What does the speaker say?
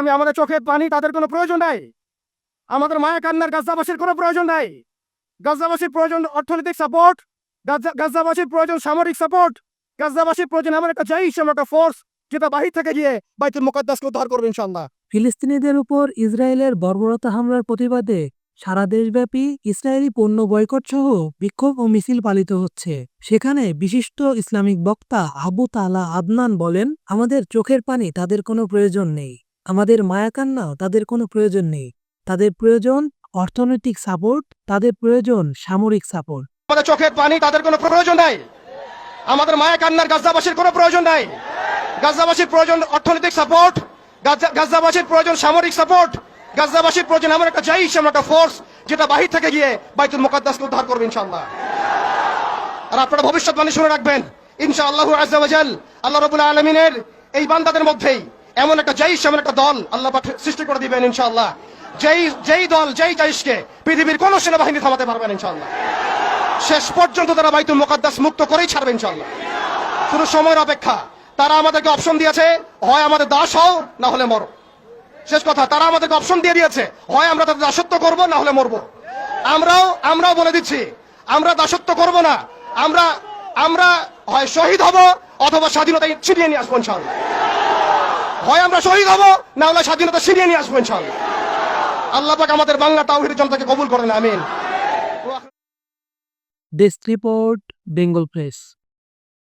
আমি আমাদের চোখের পানি তাদের কোনো প্রয়োজন নাই। আমাদের মায়া কান্নার গাজাবাসীর কোনো প্রয়োজন নাই। গাজাবাসীর প্রয়োজন অর্থনৈতিক সাপোর্ট গাজাবাসীর প্রয়োজন সামরিক সাপোর্ট গাজাবাসীর প্রয়োজন আমার একটা জয় হিসেবে, একটা ফোর্স যেটা বাহির থেকে গিয়ে বাইতুল মুকাদ্দাসকে উদ্ধার করবে ইনশাল্লাহ ফিলিস্তিনিদের উপর ইসরায়েলের বর্বরতা হামলার প্রতিবাদে সারা দেশব্যাপী ইসরায়েলি পণ্য বয়কট সহ বিক্ষোভ ও মিছিল পালিত হচ্ছে। সেখানে বিশিষ্ট ইসলামিক বক্তা আবু তালা আদনান বলেন, আমাদের চোখের পানি তাদের কোনো প্রয়োজন নেই। আমাদের মায়াকান্নাও তাদের কোনো প্রয়োজন নেই। তাদের প্রয়োজন অর্থনৈতিক সাপোর্ট তাদের প্রয়োজন সামরিক সাপোর্ট আমাদের চোখের পানি, তাদের কোনো প্রয়োজন নাই। আমাদের মায়া কান্নার গাজাবাসীর কোনো প্রয়োজন নাই। গাজাবাসীর প্রয়োজন অর্থনৈতিক সাপোর্ট গাজাবাসীর প্রয়োজন সামরিক সাপোর্ট গাজাবাসীর প্রয়োজন এমন একটা জয় হিসেবে একটা ফোর্স যেটা বাহির থেকে গিয়ে বাইতুল মুকাদ্দাসকে উদ্ধার করবে ইনশাল্লাহ আর আপনারা ভবিষ্যৎবাণী শুনে রাখবেন, ইনশাআল্লাহ আজাল আল্লাহ রবুল আলমিনের এই বান্দাদের মধ্যেই। এমন একটা জৈশ এমন একটা দল আল্লাহ সৃষ্টি করে দিবেন ইনশাআল্লাহ। যেই যেই দল, যেই জৈশকে পৃথিবীর কোন সেনাবাহিনী থামাতে পারবেন ইনশাআল্লাহ। শেষ পর্যন্ত তারা বাইতুল মুকাদ্দাস মুক্ত করেই ছাড়বে ইনশাআল্লাহ। শুধু সময়ের অপেক্ষা। তারা আমাদেরকে অপশন দিয়েছে, হয় আমাদের দাস হও, না হলে মরো। শেষ কথা, তারা আমাদেরকে অপশন দিয়ে দিয়েছে, হয় আমরা তাদের দাসত্ব করব, না হলে মরবো। আমরাও আমরাও বলে দিচ্ছি, আমরা দাসত্ব করব না। আমরা আমরা হয় শহীদ হব অথবা স্বাধীনতা ছিনিয়ে নিয়ে আসব ইনশাআল্লাহ। হয় আমরা শহীদ হব, না হলে স্বাধীনতা ছিনিয়ে নিয়ে আসব ইনশাল আল্লাহ পাক আমাদের বাংলা তাওহিদের জনতাকে কবুল করেন, আমিন। Desk report Bengal press